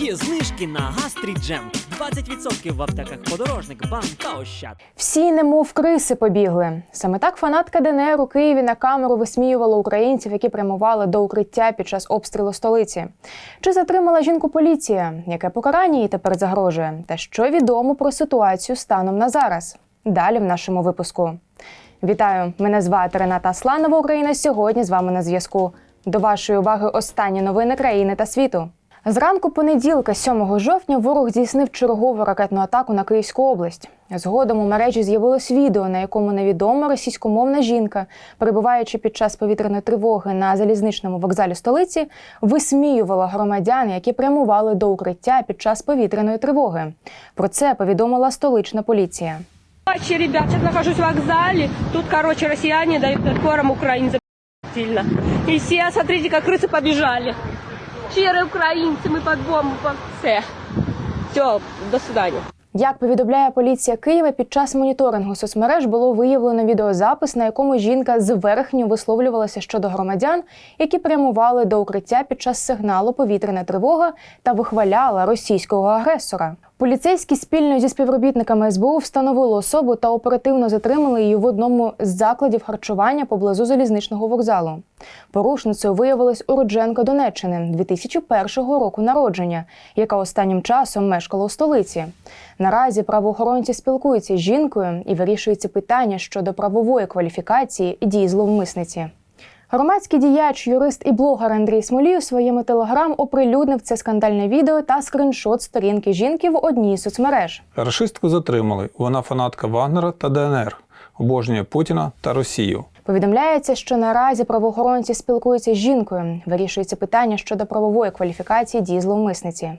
Є знижки на гастріджем. 20% в аптеках подорожник, бам та ощад. Всі немов криси побігли. Саме так фанатка ДНР у Києві на камеру висміювала українців, які прямували до укриття під час обстрілу столиці. Чи затримала жінку поліція? Яке покарання їй тепер загрожує? Та що відомо про ситуацію станом на зараз? Далі в нашому випуску. Вітаю! Мене звати Рената Асланова. Україна сьогодні з вами на зв'язку. До вашої уваги останні новини країни та світу. Зранку понеділка, 7 жовтня, ворог здійснив чергову ракетну атаку на Київську область. Згодом у мережі з'явилось відео, на якому невідома російськомовна жінка, перебуваючи під час повітряної тривоги на залізничному вокзалі столиці, висміювала громадян, які прямували до укриття під час повітряної тривоги. Про це повідомила столична поліція. Короче, ребят, сейчас нахожусь в вокзале. Тут, короче, россияне дают отпором Украине за сильно. И все, смотрите, как крысы побежали Щирые украинцы, мы под бомбу, по все. Все, до свидания. Як повідомляє поліція Києва, під час моніторингу соцмереж було виявлено відеозапис, на якому жінка зверхньо висловлювалася щодо громадян, які прямували до укриття під час сигналу повітряна тривога та вихваляла російського агресора. Поліцейські спільно зі співробітниками СБУ встановили особу та оперативно затримали її в одному з закладів харчування поблизу залізничного вокзалу. Порушницею виявилась уродженка Донеччини 2001 року народження, яка останнім часом мешкала у столиці. Наразі правоохоронці спілкуються з жінкою і вирішується питання щодо правової кваліфікації дій зловмисниці. Громадський діяч, юрист і блогер Андрій Смолій у своєму телеграм оприлюднив це скандальне відео та скриншот сторінки жінки в одній з соцмереж. Рашистку затримали. Вона фанатка Вагнера та ДНР, обожнює Путіна та Росію. Повідомляється, що наразі правоохоронці спілкуються з жінкою. Вирішується питання щодо правової кваліфікації дій зловмисниці.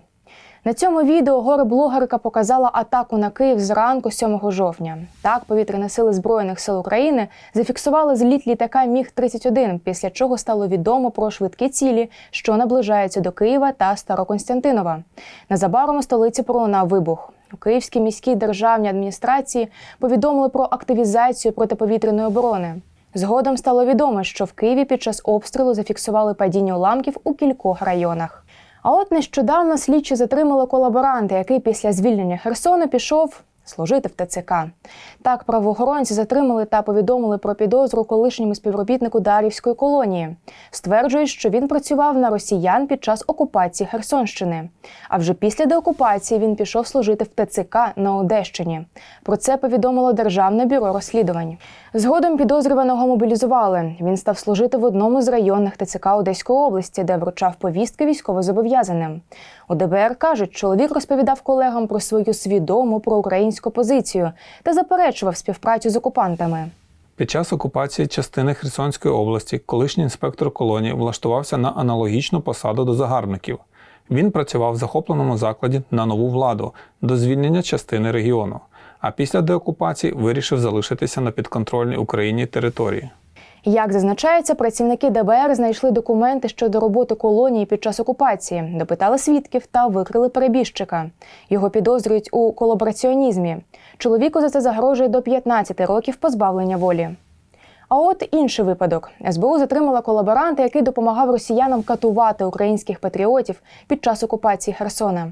На цьому відео горе-блогерка показала атаку на Київ зранку 7 жовтня. Так, повітряні сили Збройних сил України зафіксували зліт літака Міг-31, після чого стало відомо про швидкі цілі, що наближаються до Києва та Староконстантинова. Незабаром у столиці пролунав вибух. У Київській міській державній адміністрації повідомили про активізацію протиповітряної оборони. Згодом стало відомо, що в Києві під час обстрілу зафіксували падіння уламків у кількох районах. А от нещодавно слідчі затримали колаборанта, який після звільнення Херсону пішов служити в ТЦК. Так, правоохоронці затримали та повідомили про підозру колишньому співробітнику Дарівської колонії. Стверджують, що він працював на росіян під час окупації Херсонщини. А вже після деокупації він пішов служити в ТЦК на Одещині. Про це повідомило Державне бюро розслідувань. Згодом підозрюваного мобілізували. Він став служити в одному з районних ТЦК Одеської області, де вручав повістки військовозобов'язаним. У ДБР кажуть, чоловік розповідав колегам про свою свідому проукраїнську позицію та заперечував співпрацю з окупантами. Під час окупації частини Херсонської області колишній інспектор колонії влаштувався на аналогічну посаду до загарбників. Він працював в захопленому закладі на нову владу до звільнення частини регіону, а після деокупації вирішив залишитися на підконтрольній Україні території. Як зазначається, працівники ДБР знайшли документи щодо роботи колонії під час окупації, допитали свідків та викрили перебіжчика. Його підозрюють у колабораціонізмі. Чоловіку за це загрожує до 15 років позбавлення волі. А от інший випадок: СБУ затримала колаборанта, який допомагав росіянам катувати українських патріотів під час окупації Херсона.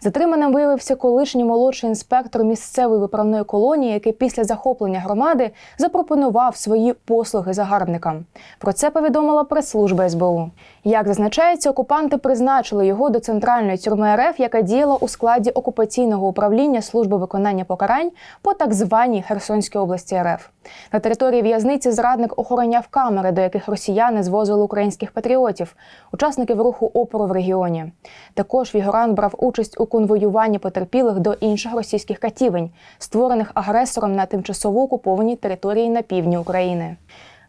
Затриманим виявився колишній молодший інспектор місцевої виправної колонії, який після захоплення громади запропонував свої послуги загарбникам. Про це повідомила прес-служба СБУ. Як зазначається, окупанти призначили його до центральної тюрми РФ, яка діяла у складі окупаційного управління служби виконання покарань по так званій Херсонській області РФ. На території в'язниці зрадник охороняв камери, до яких росіяни звозили українських патріотів, учасників руху опору в регіоні. Також фігурант брав участь у конвоюванні потерпілих до інших російських катівень, створених агресором на тимчасово окупованій території на півдні України.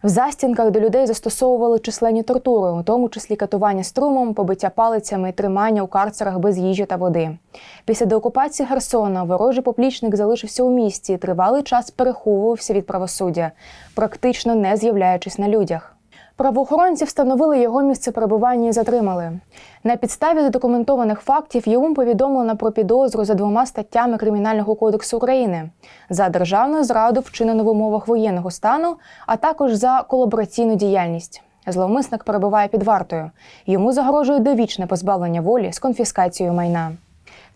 В застінках до людей застосовували численні тортури, у тому числі катування струмом, побиття палицями, тримання у карцерах без їжі та води. Після деокупації Херсона ворожий поплічник залишився у місті, і тривалий час переховувався від правосуддя, практично не з'являючись на людях. Правоохоронці встановили його місце перебування і затримали. На підставі задокументованих фактів ЄУМ повідомлено про підозру за двома статтями Кримінального кодексу України за державну зраду, вчинену в умовах воєнного стану, а також за колабораційну діяльність. Зловмисник перебуває під вартою. Йому загрожує довічне позбавлення волі з конфіскацією майна.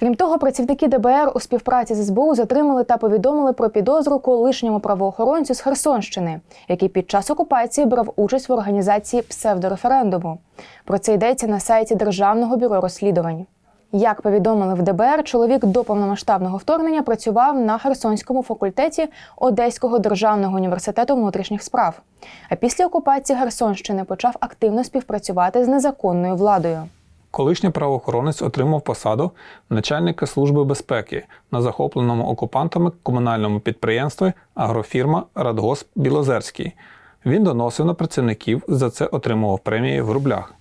Крім того, працівники ДБР у співпраці з СБУ затримали та повідомили про підозру колишньому правоохоронцю з Херсонщини, який під час окупації брав участь в організації псевдореферендуму. Про це йдеться на сайті Державного бюро розслідувань. Як повідомили в ДБР, чоловік до повномасштабного вторгнення працював на Херсонському факультеті Одеського державного університету внутрішніх справ. А після окупації Херсонщини почав активно співпрацювати з незаконною владою. Колишній правоохоронець отримав посаду начальника служби безпеки на захопленому окупантами комунальному підприємстві агрофірма Радгосп Білозерський. Він доносив на працівників, за це отримував премії в рублях.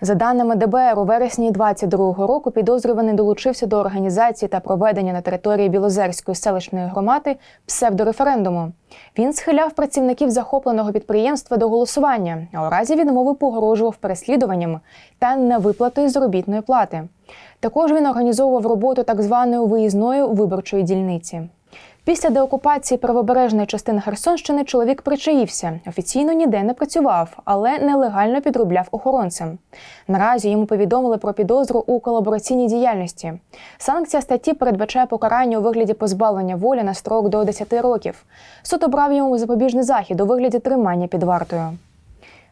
За даними ДБР, у вересні 22-го року підозрюваний долучився до організації та проведення на території Білозерської селищної громади псевдореферендуму. Він схиляв працівників захопленого підприємства до голосування, а у разі відмови погрожував переслідуванням та невиплатою заробітної плати. Також він організовував роботу так званої виїзної виборчої дільниці. Після деокупації правобережної частини Херсонщини чоловік причаївся, офіційно ніде не працював, але нелегально підробляв охоронцем. Наразі йому повідомили про підозру у колабораційній діяльності. Санкція статті передбачає покарання у вигляді позбавлення волі на строк до 10 років. Суд обрав йому запобіжний захід у вигляді тримання під вартою.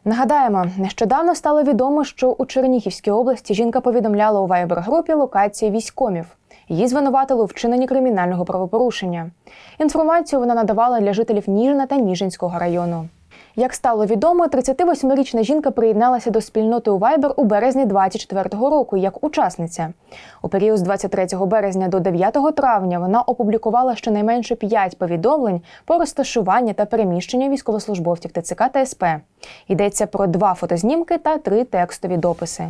Нагадаємо, нещодавно стало відомо, що у Чернігівській області жінка повідомляла у вайбер-групі локації військомів. Її звинуватили у вчиненні кримінального правопорушення. Інформацію вона надавала для жителів Ніжина та Ніжинського району. Як стало відомо, 38-річна жінка приєдналася до спільноти у Viber у березні 24-го року як учасниця. У період з 23 березня до 9 травня вона опублікувала щонайменше 5 повідомлень про розташування та переміщення військовослужбовців ТЦК та СП. Йдеться про два фотознімки та три текстові дописи.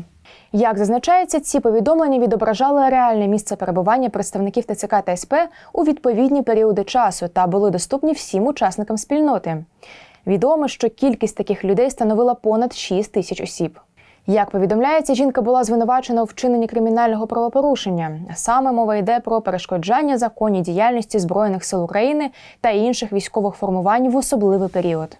Як зазначається, ці повідомлення відображали реальне місце перебування представників ТЦК та СП у відповідні періоди часу та були доступні всім учасникам спільноти. Відомо, що кількість таких людей становила понад 6 тисяч осіб. Як повідомляється, жінка була звинувачена у вчиненні кримінального правопорушення. Саме мова йде про перешкоджання законній діяльності Збройних сил України та інших військових формувань в особливий період.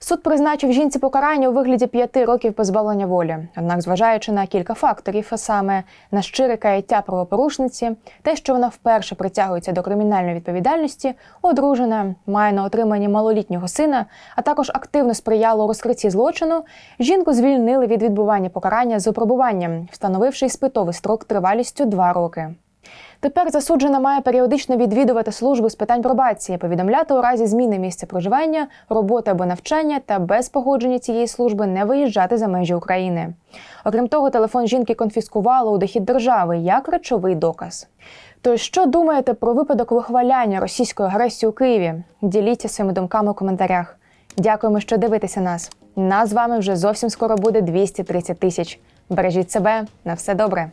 Суд призначив жінці покарання у вигляді п'яти років позбавлення волі. Однак, зважаючи на кілька факторів, а саме на щире каяття правопорушниці, те, що вона вперше притягується до кримінальної відповідальності, одружена, має на отриманні малолітнього сина, а також активно сприяла у розкритті злочину, жінку звільнили від відбування покарання з опробуванням, встановивши іспитовий строк тривалістю два роки. Тепер засуджена має періодично відвідувати служби з питань пробації, повідомляти у разі зміни місця проживання, роботи або навчання та без погодження цієї служби не виїжджати за межі України. Окрім того, телефон жінки конфіскували у дохід держави як речовий доказ. Тож, що думаєте про випадок вихваляння російської агресії у Києві? Діліться своїми думками у коментарях. Дякуємо, що дивитеся нас. Нас з вами вже зовсім скоро буде 230 тисяч. Бережіть себе на все добре.